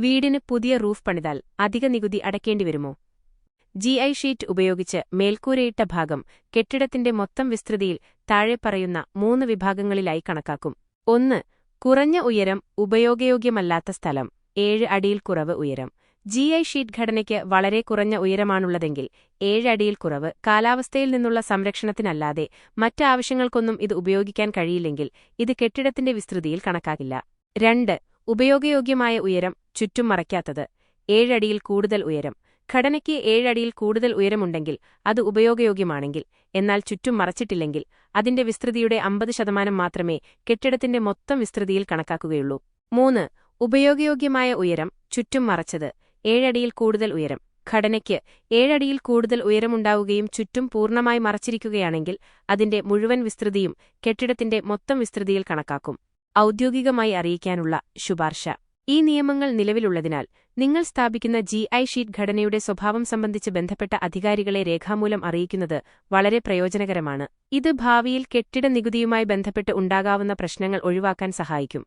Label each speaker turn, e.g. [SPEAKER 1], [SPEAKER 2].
[SPEAKER 1] വീടിന് പുതിയ റൂഫ് പണിതാൽ അധിക നികുതി അടയ്ക്കേണ്ടി വരുമോ? ജി ഐ ഷീറ്റ് ഉപയോഗിച്ച് മേൽക്കൂരയിട്ട ഭാഗം കെട്ടിടത്തിന്റെ മൊത്തം വിസ്തൃതിയിൽ താഴെ പറയുന്ന മൂന്ന് വിഭാഗങ്ങളിലായി കണക്കാക്കും. ഒന്ന് കുറഞ്ഞ ഉയരം ഉപയോഗയോഗ്യമല്ലാത്ത സ്ഥലം. ഏഴ് അടിയിൽ കുറവ് ഉയരം. ജി ഐ ഷീറ്റ് ഘടനയ്ക്ക് വളരെ കുറഞ്ഞ ഉയരമാണുള്ളതെങ്കിൽ ഏഴ് അടിയിൽ കുറവ് കാലാവസ്ഥയിൽ നിന്നുള്ള സംരക്ഷണത്തിനല്ലാതെ മറ്റാവശ്യങ്ങൾക്കൊന്നും ഇത് ഉപയോഗിക്കാൻ കഴിയില്ലെങ്കിൽ ഇത് കെട്ടിടത്തിന്റെ വിസ്തൃതിയിൽ കണക്കാക്കില്ല. രണ്ട് ഉപയോഗയോഗ്യമായ ഉയരം ചുറ്റും മറയ്ക്കാത്തത് ഏഴടിയിൽ കൂടുതൽ ഉയരം. ഘടനയ്ക്ക് ഏഴടിയിൽ കൂടുതൽ ഉയരമുണ്ടെങ്കിൽ അത് ഉപയോഗയോഗ്യമാണെങ്കിൽ എന്നാൽ ചുറ്റും മറച്ചിട്ടില്ലെങ്കിൽ അതിന്റെ വിസ്തൃതിയുടെ അമ്പത് ശതമാനം മാത്രമേ കെട്ടിടത്തിന്റെ മൊത്തം വിസ്തൃതിയിൽ കണക്കാക്കുകയുള്ളൂ. മൂന്ന് ഉപയോഗയോഗ്യമായ ഉയരം ചുറ്റും മറച്ചത്. ഏഴടിയിൽ കൂടുതൽ ഉയരം. ഘടനയ്ക്ക് ഏഴടിയിൽ കൂടുതൽ ഉയരമുണ്ടാവുകയും ചുറ്റും പൂർണമായി മറച്ചിരിക്കുകയാണെങ്കിൽ അതിന്റെ മുഴുവൻ വിസ്തൃതിയും കെട്ടിടത്തിന്റെ മൊത്തം വിസ്തൃതിയിൽ കണക്കാക്കും. ഔദ്യോഗികമായി അറിയിക്കാനുള്ള ശുപാർശ. ഈ നിയമങ്ങൾ നിലവിലുള്ളതിനാൽ നിങ്ങൾ സ്ഥാപിക്കുന്ന ജി ഐ ഷീറ്റ് ഘടനയുടെ സ്വഭാവം സംബന്ധിച്ച് ബന്ധപ്പെട്ട അധികാരികളെ രേഖാമൂലം അറിയിക്കുന്നത് വളരെ പ്രയോജനകരമാണ്. ഇത് ഭാവിയിൽ കെട്ടിട നികുതിയുമായി ബന്ധപ്പെട്ട് ഉണ്ടാകാവുന്ന പ്രശ്നങ്ങൾ ഒഴിവാക്കാൻ സഹായിക്കും.